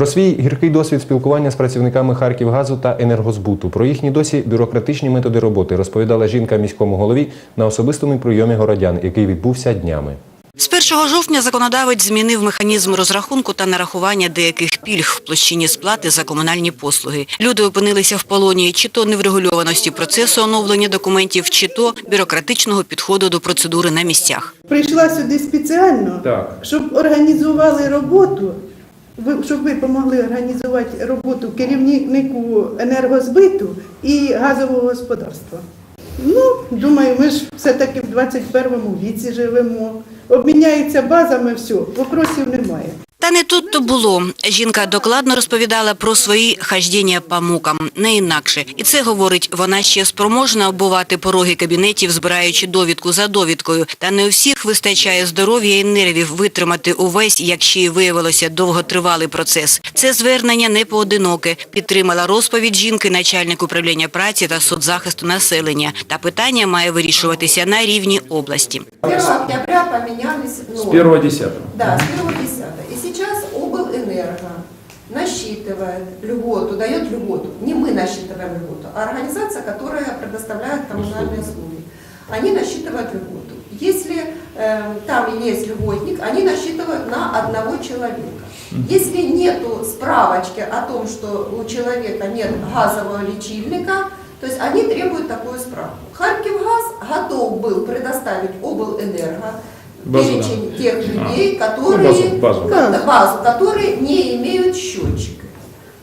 Про свій гіркий досвід спілкування з працівниками Харківгазу та енергозбуту, про їхні досі бюрократичні методи роботи розповідала жінка міському голові на особистому прийомі городян, який відбувся днями. З 1 жовтня законодавець змінив механізм розрахунку та нарахування деяких пільг в площині сплати за комунальні послуги. Люди опинилися в полоні чи то неврегульованості процесу оновлення документів, чи то бюрократичного підходу до процедури на місцях. Прийшла сюди спеціально, Так. щоб організували роботу, щоб ви допомогли організувати роботу керівнику енергозбиту і газового господарства. Ну, думаю, ми ж все-таки в 21 віці живемо. Обміняються базами, все, вопросів немає. Та не тут то було. Жінка докладно розповідала про свої хождіння по мукам, не інакше. І це, говорить, вона ще спроможна оббувати пороги кабінетів, збираючи довідку за довідкою. Та не у всіх вистачає здоров'я і нервів витримати увесь, як ще й виявилося, довготривалий процес. Це звернення не поодиноке. Підтримала розповідь жінки начальник управління праці та соцзахисту населення. Та питання має вирішуватися на рівні області. 1 октября С нормы. первого десятого. Да, с 1 10 И сейчас облэнерго насчитывает льготу, дает льготу. Не мы насчитываем льготу, а организация, которая предоставляет коммунальные услуги. Они насчитывают льготу. Если э, там есть льготник, они насчитывают на одного человека. Если нету справочки о том, что у человека нет газового лечильника, то есть они требуют такую справку. Харькивгаз готов был предоставить облэнерго перечень тех людей, Ну, которые, базу, базу. Да, базу, которые не имеют счетчика.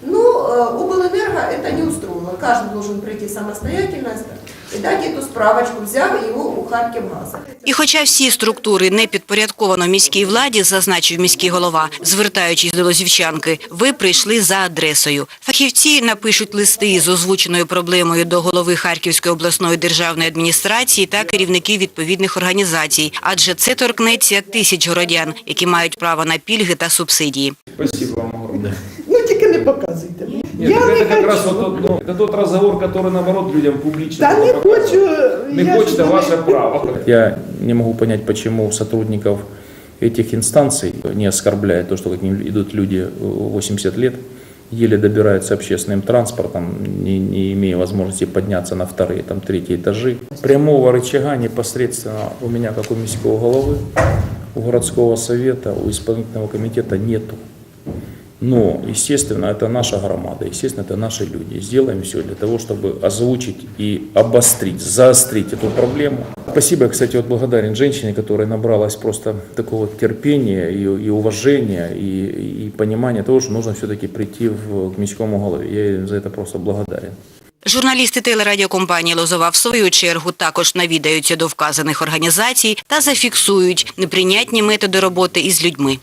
Но э, облэнерго это не устроило. Каждый должен прийти самостоятельно и дать эту справочку, взяв его у Харькивгаза. І хоча всі структури не підпорядковано міській владі, зазначив міський голова, звертаючись до лозівчанки, ви прийшли за адресою. Фахівці напишуть листи з озвученою проблемою до голови Харківської обласної державної адміністрації та керівників відповідних організацій, адже це торкнеться тисяч городян, які мають право на пільги та субсидії. Спасибо вам. Ну тільки не показуйте. Нет, Я так не это как раз хочу. вот тот, ну, это тот разговор, который наоборот людям публично Та не хочу. Не я хочет, не- ваше право. Я не могу понять, почему сотрудников этих инстанций не оскорбляет то, что к ним идут люди э, 80 лет, еле добираются общественным транспортом, не, не имея возможности подняться на вторые, там, третьи этажи. Прямого рычага непосредственно у меня, как у міського головы, у городского совета, у исполнительного комитета нету. Но, естественно, это наша громада, естественно, это наши люди. Сделаем все для того, чтобы озвучить и обострить, заострить эту проблему. Спасибо, я, кстати, вот благодарен женщине, которая набралась просто такого терпения и, и уважения, и, и понимания того, что нужно все-таки прийти в, к міському голове. Я ей за это просто благодарен. Журналісти телерадіокомпанії Лозова в свою чергу також навідаються до вказаних організацій та зафіксують неприйнятні методи роботи із людьми.